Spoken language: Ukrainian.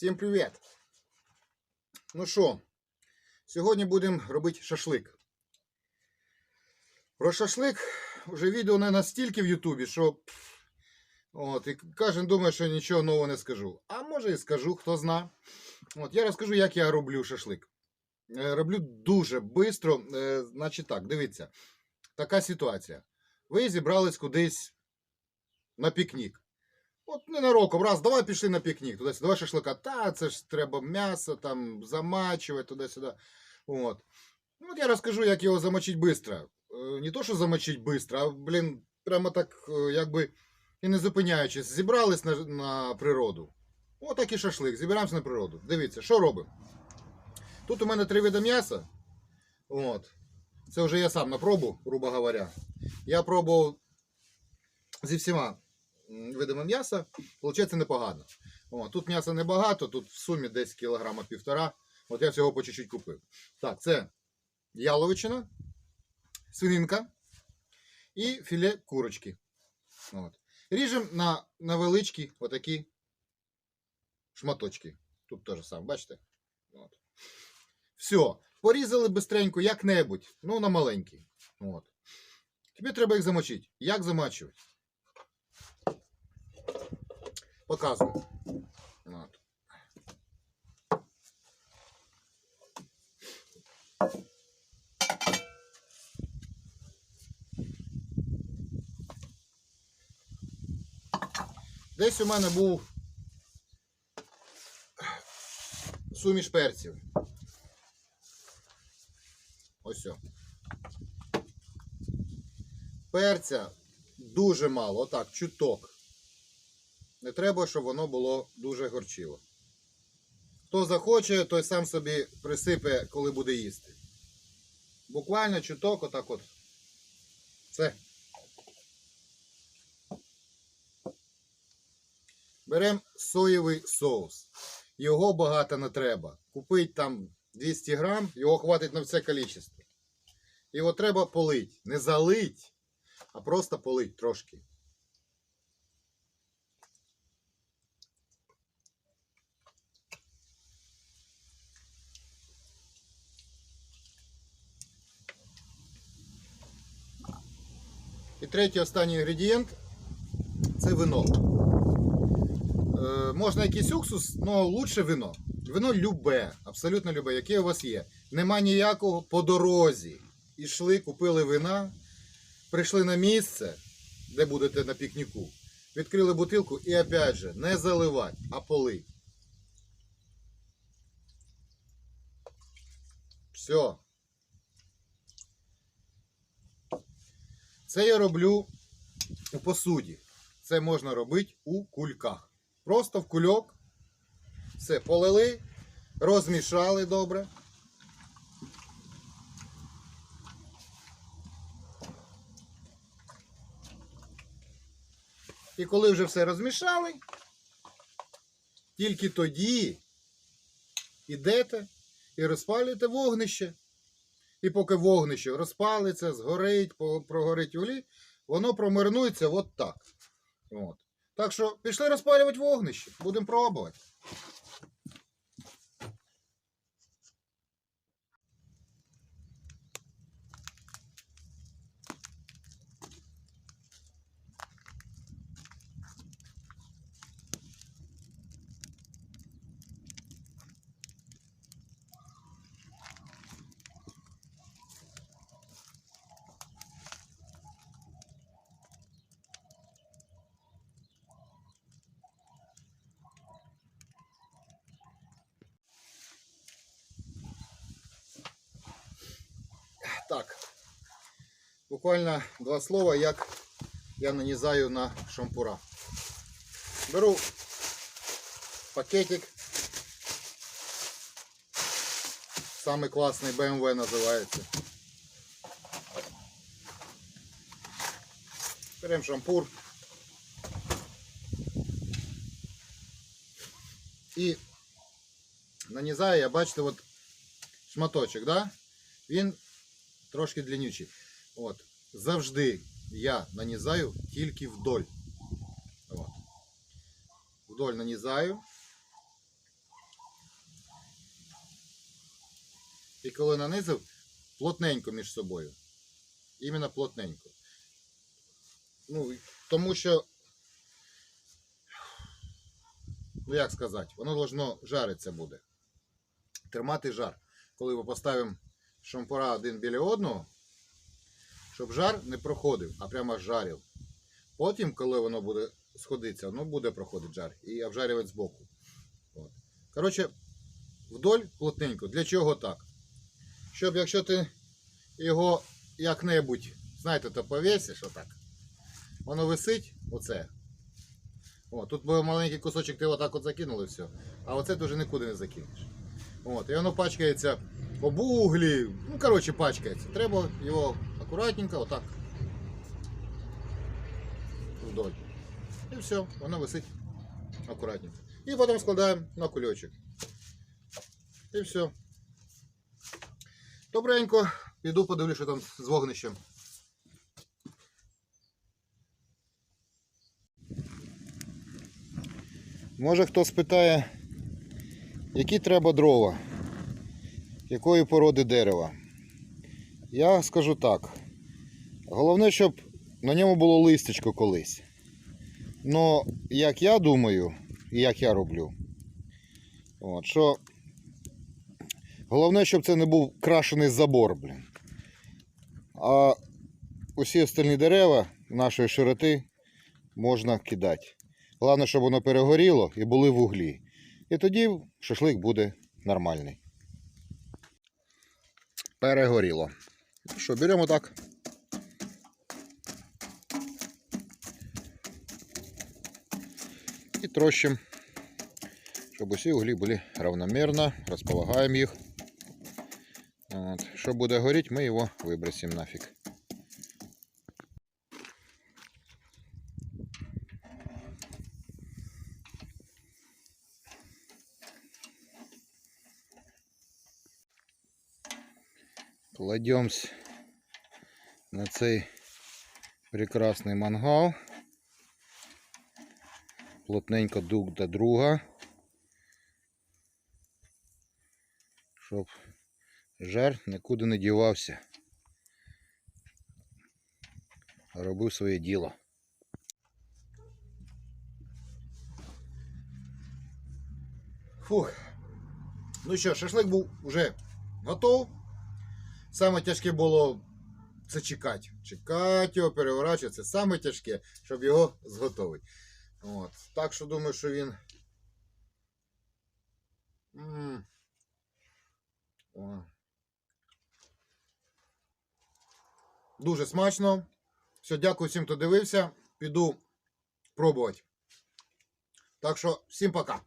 Всім привіт! Ну що, сьогодні будемо робити шашлик. Про шашлик вже відео не настільки в Ютубі, що от, і кожен думає, що нічого нового не скажу. А може і скажу, хто зна. От, я розкажу, як я роблю шашлик. Е, Роблю дуже швидко. Значить так, дивіться. Така ситуація. Ви зібрались кудись на пікнік. От ненароком, раз, давай пішли на пікнік, туди давай шашлика. Та, це ж треба м'ясо там замачувати туди-сюди. От. Ну, от я розкажу, як його замочити швидко. Не то, що замочити швидко, а, блін, прямо так, е, якби і не зупиняючись, зібрались на, на природу. Отак і шашлик, зібираємося на природу. Дивіться, що робимо? Тут у мене три види м'яса. От. Це вже я сам на пробу, грубо говоря. Я пробував зі всіма видами м'яса, виходить непогано. О, тут м'яса небагато, тут в сумі десь кілограма півтора. От я всього по чуть-чуть купив. Так, це яловичина, свининка і філе курочки. От. Ріжемо на невеличкі отакі шматочки. Тут теж саме, бачите? От. Все. Порізали бистренько, як-небудь. Ну, на маленький. От. Тобі треба їх замочити. Як замачувати? Показую. От. Десь у мене був суміш перців. Ось. о. Перця дуже мало, отак, чуток. Не треба, щоб воно було дуже горчило. Хто захоче, той сам собі присипе, коли буде їсти. Буквально чуток, отак от. Все. Беремо соєвий соус. Його багато не треба. Купить там 200 грам, його хватить на все кількість. Його треба полить. Не залить, а просто полить трошки. Третій останній інгредієнт це вино. Е, можна якийсь уксус, але лучше вино. Вино любе, абсолютно любе, яке у вас є. Нема ніякого по дорозі. Ішли, купили вина, прийшли на місце, де будете на пікніку, відкрили бутилку і опять же не заливати, а полить. Все. Це я роблю у посуді. Це можна робити у кульках. Просто в кульок. Все, полили, розмішали добре. І коли вже все розмішали, тільки тоді ідете і розпалюєте вогнище. І поки вогнище розпалиться, згорить, прогорить улі, воно промаринується от так. От. Так що пішли розпалювати вогнище. Будемо пробувати. Так. Буквально два слова, як я нанізаю на шампура. Беру пакетик. Самый классный BMW називається. Беремо шампур. І нанізаю я, бачите, от шматочок, да? Він трошки длиннючі. От. Завжди я нанізаю тільки вдоль. От. Вдоль нанізаю. І коли нанизав, плотненько між собою. Іменно плотненько. Ну, Тому що, ну як сказати, воно должно жариться буде. Тримати жар. Коли ми поставимо шампура один біля одного, щоб жар не проходив, а прямо жарив. Потім, коли воно буде сходитися, воно буде проходити жар і обжарювати збоку. От. Коротше, вдоль плотненько. Для чого так? Щоб якщо ти його як-небудь, знаєте, то повісиш отак. Воно висить, оце. О, тут був маленький кусочок, ти отак от закинули все. А оце ти вже нікуди не закинеш. От, і воно пачкається об углі. Ну, коротше, пачкається. Треба його акуратненько, отак. Вдоль. І все, воно висить акуратненько. І потім складаємо на кульочок. І все. Добренько. Піду подивлюсь, що там з вогнищем. Може хто спитає, які треба дрова, якої породи дерева. Я скажу так. Головне, щоб на ньому було листячко колись. Но, як я думаю, і як я роблю, от, що головне, щоб це не був крашений забор, блін. А усі остальні дерева нашої широти можна кидати. Головне, щоб воно перегоріло і були в углі. І тоді шашлик буде нормальний. Перегоріло. Ну що, беремо так. І трощим, щоб усі углі були равномірно. Розполагаємо їх. От. Що буде горіти, ми його вибросимо нафіг. Кладемся на цей прекрасний мангал. Плотненько друг до друга. Щоб жар нікуди не дівався. Робив своє діло. Фух. Ну що, шашлик був вже готов. Саме тяжке було це чекати. Чекати його, переворачувати. Це саме тяжке, щоб його зготовити. От. Так що думаю, що він. М. Дуже смачно. Все, дякую всім, хто дивився. Піду пробувати. Так що, всім пока.